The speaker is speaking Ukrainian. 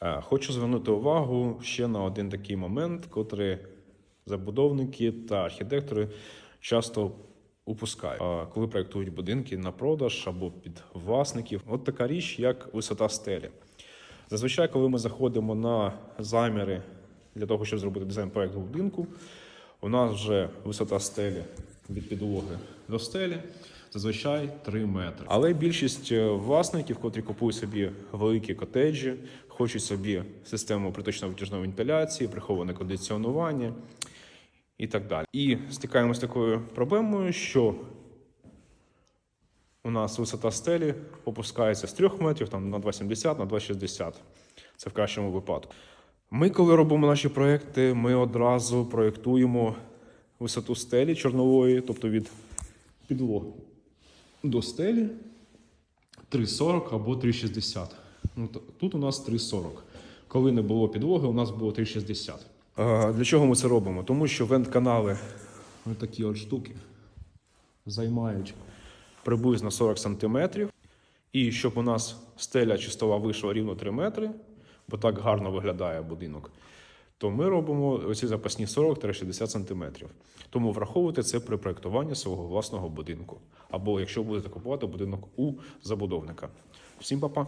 Хочу звернути увагу ще на один такий момент, котрий забудовники та архітектори часто упускають, коли проєктують будинки на продаж або під власників. От така річ, як висота стелі. Зазвичай, коли ми заходимо на заміри для того, щоб зробити дизайн проєкту будинку, у нас вже висота стелі від підлоги до стелі зазвичай 3 метри. Але більшість е, власників, котрі купують собі великі котеджі, хочуть собі систему приточної витяжної вентиляції, приховане кондиціонування і так далі. І стикаємося з такою проблемою, що у нас висота стелі опускається з 3 метрів там, на 2,70, на 2,60. Це в кращому випадку. Ми, коли робимо наші проекти, ми одразу проєктуємо висоту стелі чорнової, тобто від підлоги до стелі 3,40 або 3,60. Ну, Тут у нас 3,40. Коли не було підлоги, у нас було 3,60. А, Для чого ми це робимо? Тому що вент-канали, такі от штуки, займають приблизно 40 сантиметрів. І щоб у нас стеля чи стола вийшла рівно 3 метри, бо так гарно виглядає будинок, то ми робимо оці запасні 40-60 сантиметрів. Тому враховуйте це при проєктуванні свого власного будинку. Або якщо будете купувати будинок у забудовника. Всім па-па!